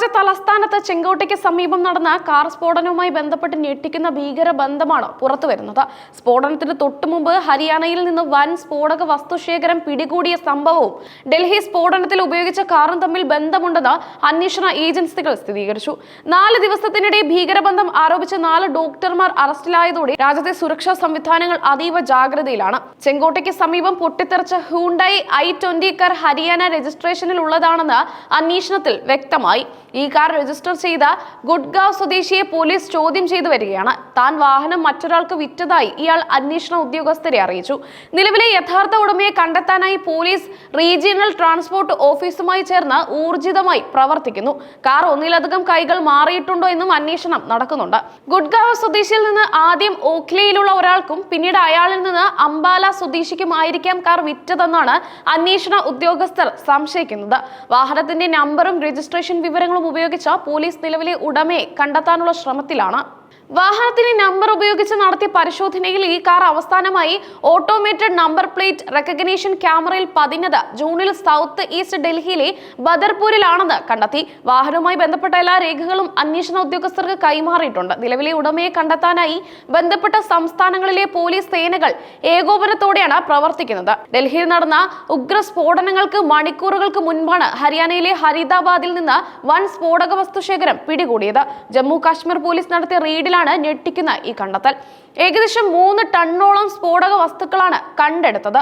രാജ്യ തലസ്ഥാനത്ത് ചെങ്കോട്ടയ്ക്ക് സമീപം നടന്ന കാർ സ്ഫോടനവുമായി ബന്ധപ്പെട്ട് ഞെട്ടിക്കുന്ന ഭീകര ബന്ധമാണ് പുറത്തുവരുന്നത്. സ്ഫോടനത്തിന് തൊട്ടുമുമ്പ് ഹരിയാനയിൽ നിന്ന് വൻ സ്ഫോടക വസ്തുശേഖരം പിടികൂടിയ സംഭവവും ഡൽഹി സ്ഫോടനത്തിൽ ഉപയോഗിച്ച കാറും തമ്മിൽ ബന്ധമുണ്ടെന്ന് അന്വേഷണ ഏജൻസികൾ സ്ഥിരീകരിച്ചു. നാല് ദിവസത്തിനിടെ ഭീകരബന്ധം ആരോപിച്ച നാല് ഡോക്ടർമാർ അറസ്റ്റിലായതോടെ രാജ്യത്തെ സുരക്ഷാ സംവിധാനങ്ങൾ അതീവ ജാഗ്രതയിലാണ്. ചെങ്കോട്ടയ്ക്ക് സമീപം പൊട്ടിത്തെറിച്ച Hyundai I twenty car Haryana രജിസ്ട്രേഷനിൽ ഉള്ളതാണെന്ന് അന്വേഷണത്തിൽ വ്യക്തമായി. ഈ കാർ രജിസ്റ്റർ ചെയ്ത ഗുഡ്ഗാവ് സ്വദേശിയെ പോലീസ് ചോദ്യം ചെയ്തു വരികയാണ്. താൻ വാഹനം മറ്റൊരാൾക്ക് വിറ്റതായി ഇയാൾ അന്വേഷണ ഉദ്യോഗസ്ഥരെ അറിയിച്ചു. നിലവിലെ യഥാർത്ഥ ഉടമയെ കണ്ടെത്താനായി പോലീസ് റീജിയണൽ ട്രാൻസ്പോർട്ട് ഓഫീസുമായി ചേർന്ന് ഊർജിതമായി പ്രവർത്തിക്കുന്നു. കാർ ഒന്നിലധികം കൈകൾ മാറിയിട്ടുണ്ടോ എന്നും അന്വേഷണം നടക്കുന്നുണ്ട്. ഗുഡ്ഗാവ് സ്വദേശിയിൽ നിന്ന് ആദ്യം ഓഖ്ലയിലുള്ള ഒരാൾക്കും പിന്നീട് അയാളിൽ നിന്ന് അംബാല സ്വദേശിക്കുമായിരിക്കാം കാർ വിറ്റതെന്നാണ് അന്വേഷണ ഉദ്യോഗസ്ഥർ സംശയിക്കുന്നത്. വാഹനത്തിന്റെ നമ്പറും രജിസ്ട്രേഷൻ വിവരങ്ങളും ഉപയോഗിച്ച് പോലീസ് നിലവിലെ ഉടമയെ കണ്ടെത്താനുള്ള ശ്രമത്തിലാണ് വാഹനത്തിന്റെ നമ്പർ ഉപയോഗിച്ച് നടത്തിയ പരിശോധനയിൽ ഈ കാർ അവസാനമായി ഓട്ടോമേറ്റഡ് നമ്പർ പ്ലേറ്റ് റെക്കഗ്നേഷൻ ക്യാമറയിൽ പതിഞ്ഞത്. ജൂണിൽ സൗത്ത് ഈസ്റ്റ് ഡൽഹിയിലെ ബദർപൂരിലാണെന്ന് കണ്ടെത്തി. വാഹനവുമായി ബന്ധപ്പെട്ട എല്ലാ രേഖകളും അന്വേഷണ ഉദ്യോഗസ്ഥർക്ക് കൈമാറിയിട്ടുണ്ട്. നിലവിലെ ഉടമയെ കണ്ടെത്താനായി ബന്ധപ്പെട്ട സംസ്ഥാനങ്ങളിലെ പോലീസ് സേനകൾ ഏകോപനത്തോടെയാണ് പ്രവർത്തിക്കുന്നത്. ഡൽഹിയിൽ നടന്ന ഉഗ്ര സ്ഫോടനങ്ങൾക്ക് മണിക്കൂറുകൾക്ക് മുൻപാണ് ഹരിയാനയിലെ ഹരിദാബാദിൽ നിന്ന് വൻ സ്ഫോടക വസ്തുശേഖരം പിടികൂടിയത്. ജമ്മു കാശ്മീർ പോലീസ് നടത്തിയ റെയ്ഡിലാണ് ഞെട്ടിക്കുന്ന ഈ കണ്ടെത്തൽ. ഏകദേശം മൂന്ന് ടണ്ണോളം സ്ഫോടക വസ്തുക്കളാണ് കണ്ടെടുത്തത്.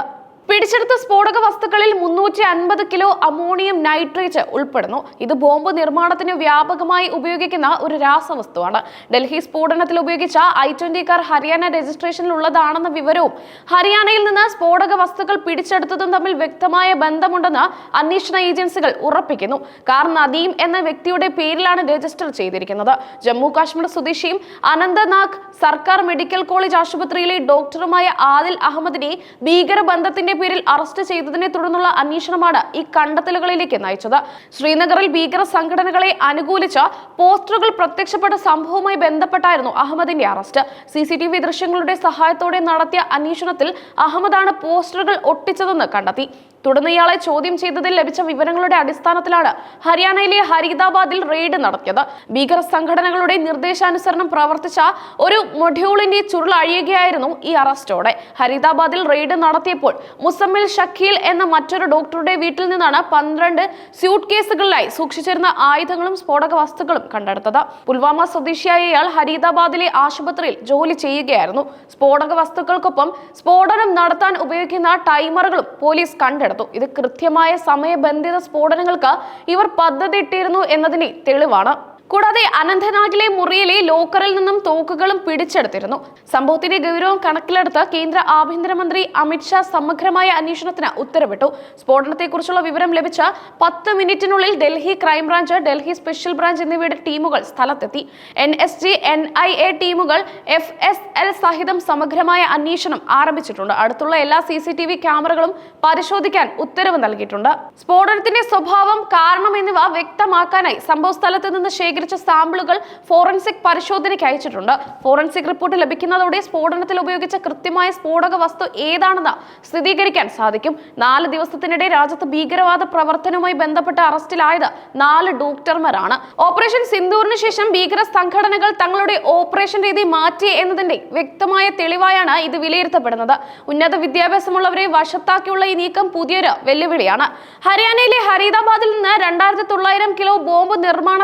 പിടിച്ചെടുത്ത സ്ഫോടക വസ്തുക്കളിൽ മുന്നൂറ്റി അൻപത് കിലോ അമോണിയം നൈട്രേറ്റ് ഉൾപ്പെടുന്നു. ഇത് ബോംബ് നിർമ്മാണത്തിന് വ്യാപകമായി ഉപയോഗിക്കുന്ന ഒരു രാസവസ്തുവാണ്. ഡൽഹി സ്ഫോടനത്തിൽ ഉപയോഗിച്ച ഐ ട്വന്റി കാർ ഹരിയാന രജിസ്ട്രേഷനിലുള്ളതാണെന്ന വിവരവും ഹരിയാനയിൽ നിന്ന് സ്ഫോടക വസ്തുക്കൾ പിടിച്ചെടുത്തതും തമ്മിൽ വ്യക്തമായ ബന്ധമുണ്ടെന്ന് അന്വേഷണ ഏജൻസികൾ ഉറപ്പിക്കുന്നു. കാർ നദീം എന്ന വ്യക്തിയുടെ പേരിലാണ് രജിസ്റ്റർ ചെയ്തിരിക്കുന്നത്. ജമ്മു കാശ്മീർ സ്വദേശിയും അനന്തനാഗ് സർക്കാർ മെഡിക്കൽ കോളേജ് ആശുപത്രിയിലെ ഡോക്ടറുമായ ആദിൽ അഹമ്മദിനെ ഭീകരബന്ധത്തിന്റെ പേരിൽ അറസ്റ്റ് ചെയ്തതിനെ തുടർന്നുള്ള അന്വേഷണമാണ് ഈ കണ്ടെത്തലുകളിലേക്ക് നയിച്ചത്. ശ്രീനഗറിൽ ഭീകര സംഘടനകളെ അനുകൂലിച്ച പോസ്റ്ററുകൾ പ്രത്യക്ഷപ്പെട്ട സംഭവവുമായി ബന്ധപ്പെട്ടായിരുന്നു അഹമ്മദിന്റെ arrest. C C T V ദൃശ്യങ്ങളുടെ സഹായത്തോടെ നടത്തിയ അന്വേഷണത്തിൽ അഹമ്മദാണ് പോസ്റ്ററുകൾ ഒട്ടിച്ചതെന്ന് കണ്ടെത്തി. തുടർന്ന് ഇയാളെ ചോദ്യം ചെയ്തതിൽ ലഭിച്ച വിവരങ്ങളുടെ അടിസ്ഥാനത്തിലാണ് ഹരിയാനയിലെ ഹരീദാബാദിൽ റെയ്ഡ് നടത്തിയത്. ഭീകര സംഘടനകളുടെ നിർദ്ദേശാനുസരണം പ്രവർത്തിച്ച ഒരു മൊഡ്യൂളിന്റെ ചുരുൾ അഴിയുകയായിരുന്നു ഈ അറസ്റ്റോടെ. ഹരീദാബാദിൽ റെയ്ഡ് നടത്തിയപ്പോൾ മുസമ്മിൽ ഷക്കീൽ എന്ന മറ്റൊരു ഡോക്ടറുടെ വീട്ടിൽ നിന്നാണ് പന്ത്രണ്ട് സ്യൂട്ട് കേസുകളിലായി സൂക്ഷിച്ചിരുന്ന ആയുധങ്ങളും സ്ഫോടക വസ്തുക്കളും കണ്ടെടുത്തത്. പുൽവാമ സ്വദേശിയായ ഇയാൾ ഹരീദാബാദിലെ ആശുപത്രിയിൽ ജോലി ചെയ്യുകയായിരുന്നു. സ്ഫോടക വസ്തുക്കൾക്കൊപ്പം സ്ഫോടനം നടത്താൻ ഉപയോഗിക്കുന്ന ടൈമറുകളും പോലീസ് കണ്ടെടുത്തു. ഇത് കൃത്യമായ സമയബന്ധിത സ്ഫോടനങ്ങൾക്ക് ഇവർ പദ്ധതിയിട്ടിരുന്നു എന്നതിന് തെളിവാണ്. കൂടാതെ അനന്തനാഗിലെ മുറിയിലെ ലോക്കറിൽ നിന്നും തോക്കുകളും പിടിച്ചെടുത്തിരുന്നു. സംഭവത്തിന്റെ ഗൗരവം കണക്കിലെടുത്ത് കേന്ദ്ര ആഭ്യന്തരമന്ത്രി അമിത്ഷാ സമഗ്രമായ അന്വേഷണത്തിന് ഉത്തരവിട്ടു. സ്ഫോടനത്തെക്കുറിച്ചുള്ള വിവരം ലഭിച്ച പത്ത് മിനിറ്റിനുള്ളിൽ Delhi crime branch Delhi special branch എന്നിവയുടെ ടീമുകൾ സ്ഥലത്തെത്തി. N S G N I A ടീമുകൾ എഫ് എസ് എൽ സഹിതം സമഗ്രമായ അന്വേഷണം ആരംഭിച്ചിട്ടുണ്ട്. അടുത്തുള്ള എല്ലാ സി സി ടി വി ക്യാമറകളും പരിശോധിക്കാൻ ഉത്തരവ് നൽകിയിട്ടുണ്ട്. സ്ഫോടനത്തിന്റെ സ്വഭാവം കാരണം എന്നിവ വ്യക്തമാക്കാനായി സംഭവ സ്ഥലത്ത് നിന്ന് ശേഖരിച്ച സാമ്പിളുകൾ ഫോറൻസിക് പരിശോധനയ്ക്ക് അയച്ചിട്ടുണ്ട്. ഫോറൻസിക് റിപ്പോർട്ട് ലഭിക്കുന്നതോടെ സ്ഫോടനത്തിൽ ഉപയോഗിച്ച കൃത്യമായ സ്ഫോടക വസ്തു ഏതാണെന്ന് സ്ഥിരീകരിക്കാൻ സാധിക്കും. നാല് ദിവസത്തിനിടെ രാജ്യത്ത് ഭീകരവാദ പ്രവർത്തനവുമായി ബന്ധപ്പെട്ട് അറസ്റ്റിലായത് നാല് ഡോക്ടർമാരാണ്. ഓപ്പറേഷൻ സിന്ദൂറിന് ശേഷം ഭീകര സംഘടനകൾ തങ്ങളുടെ ഓപ്പറേഷൻ രീതി മാറ്റി എന്നതിന്റെ വ്യക്തമായ തെളിവായാണ് ഇത് വിലയിരുത്തപ്പെടുന്നത്. ഉന്നത വിദ്യാഭ്യാസമുള്ളവരെ വശത്താക്കിയുള്ള ഈ നീക്കം പുതിയൊരു വെല്ലുവിളിയാണ്. ഹരിയാനയിലെ ഹരീദാബാദിൽ നിന്ന് രണ്ടായിരത്തി തൊള്ളായിരം കിലോ ബോംബ് നിർമ്മാണ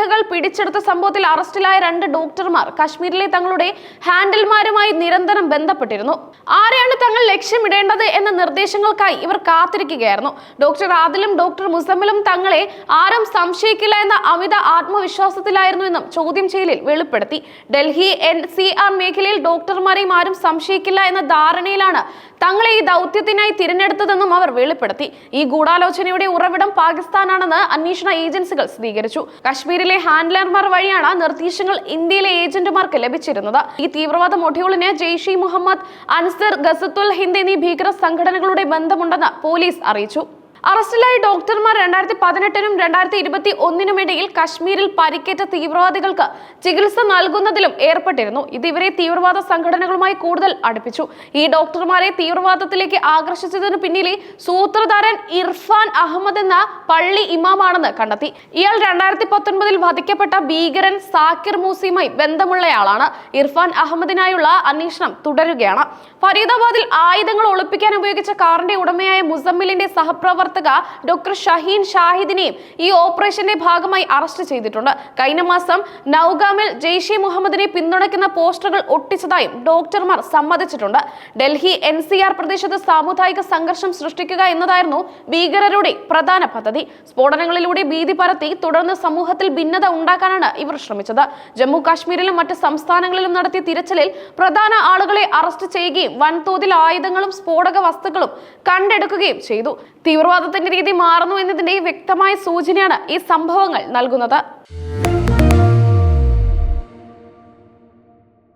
സാമഗ്രികൾ പിടിച്ചെടുത്ത സംഭവത്തിൽ അറസ്റ്റിലായ രണ്ട് ഡോക്ടർമാർ കാശ്മീരിലെ തങ്ങളുടെ ഹാൻഡിൽമാരുമായി നിരന്തരം ബന്ധപ്പെട്ടിരുന്നു. ആരെയാണ് തങ്ങൾ ലക്ഷ്യമിടേണ്ടത് എന്ന നിർദ്ദേശങ്ങൾക്കായി ഇവർ കാത്തിരിക്കുകയായിരുന്നു. ഡോക്ടർ ആദിലും ഡോക്ടർ മുസമ്മിലും തങ്ങളെ ആരും സംശയിക്കില്ല എന്ന അമിത ആത്മവിശ്വാസത്തിലായിരുന്നു എന്നും ചോദ്യം ചെയ്യലിൽ വെളിപ്പെടുത്തി. ഡൽഹി എൻ സി ആർ മേഖലയിൽ ഡോക്ടർമാരെയും ആരും സംശയിക്കില്ല എന്ന ധാരണയിലാണ് തങ്ങളെ ഈ ദൗത്യത്തിനായി തിരഞ്ഞെടുത്തതെന്നും അവർ വെളിപ്പെടുത്തി. ഈ ഗൂഢാലോചനയുടെ ഉറവിടം പാകിസ്ഥാനാണെന്ന് അന്വേഷണ ഏജൻസികൾ സ്ഥിരീകരിച്ചു. കശ്മീരിലെ ഹാൻഡ്ലർമാർ വഴിയാണ് നിർദ്ദേശങ്ങൾ ഇന്ത്യയിലെ ഏജന്റുമാർക്ക് ലഭിച്ചിരുന്നത്. ഈ തീവ്രവാദ മൊഡ്യൂളിന് ജെയ്ഷി മുഹമ്മദ് അൻസർ ഗസത്തുൽ ഹിന്ദ് എന്നീ ഭീകര സംഘടനകളുടെ ബന്ധമുണ്ടെന്ന് പോലീസ് അറിയിച്ചു. അറസ്റ്റിലായ ഡോക്ടർമാർ രണ്ടായിരത്തി പതിനെട്ടിനും രണ്ടായിരത്തി ഇരുപത്തി ഒന്നിനും ഇടയിൽ കശ്മീരിൽ പരിക്കേറ്റ തീവ്രവാദികൾക്ക് ചികിത്സ നൽകുന്നതിലും ഏർപ്പെട്ടിരുന്നു. ഇത് ഇവരെ തീവ്രവാദ സംഘടനകളുമായി കൂടുതൽ അടുപ്പിച്ചു. ഈ ഡോക്ടർമാരെ തീവ്രവാദത്തിലേക്ക് ആകർഷിച്ചതിന് പിന്നിലെ സൂത്രധാരൻ ഇർഫാൻ അഹമ്മദ് എന്ന പള്ളി ഇമാമാണെന്ന് കണ്ടെത്തി. ഇയാൾ രണ്ടായിരത്തി പത്തൊൻപതിൽ വധിക്കപ്പെട്ട ഭീകരൻ സാക്കിർ മൂസിയുമായി ബന്ധമുള്ളയാളാണ്. ഇർഫാൻ അഹമ്മദിനായുള്ള അന്വേഷണം തുടരുകയാണ്. ഫരീദാബാദിൽ ആയുധങ്ങൾ ഒളിപ്പിക്കാൻ ഉപയോഗിച്ച കാറിന്റെ ഉടമയായ മുസമ്മിലിന്റെ സഹപ്രവർത്തക ഡോക്ടർ ഷഹീൻ ഷാഹിദിനെയും ഈ ഓപ്പറേഷന്റെ ഭാഗമായി അറസ്റ്റ് ചെയ്തിട്ടുണ്ട്. കഴിഞ്ഞ മാസം നൌഗാമിൽ ജെയ്ഷെ മുഹമ്മദിനെ പിന്തുണയ്ക്കുന്ന പോസ്റ്ററുകൾ ഒട്ടിച്ചതായും ഡോക്ടർമാർ സമ്മതിച്ചിട്ടുണ്ട്. ഡൽഹി എൻ സി ആർ പ്രദേശത്ത് സാമുദായിക സംഘർഷം സൃഷ്ടിക്കുക എന്നതായിരുന്നു ഭീകരരുടെ പ്രധാന പദ്ധതി. സ്ഫോടനങ്ങളിലൂടെ ഭീതി പരത്തി തുടർന്ന് സമൂഹത്തിൽ ഭിന്നത ഉണ്ടാക്കാനാണ് ഇവർ ശ്രമിച്ചത്. ജമ്മു കാശ്മീരിലും മറ്റ് സംസ്ഥാനങ്ങളിലും നടത്തിയ തിരച്ചിലിൽ പ്രധാന ആളുകളെ അറസ്റ്റ് ചെയ്യുകയും വൻതോതിൽ ആയുധങ്ങളും സ്ഫോടക വസ്തുക്കളും കണ്ടെടുക്കുകയും ചെയ്തു. തീവ്രവാദത്തിന്റെ രീതി മാറുന്നു എന്നതിന്റെ വ്യക്തമായ സൂചനയാണ് ഈ സംഭവങ്ങൾ നൽകുന്നത്.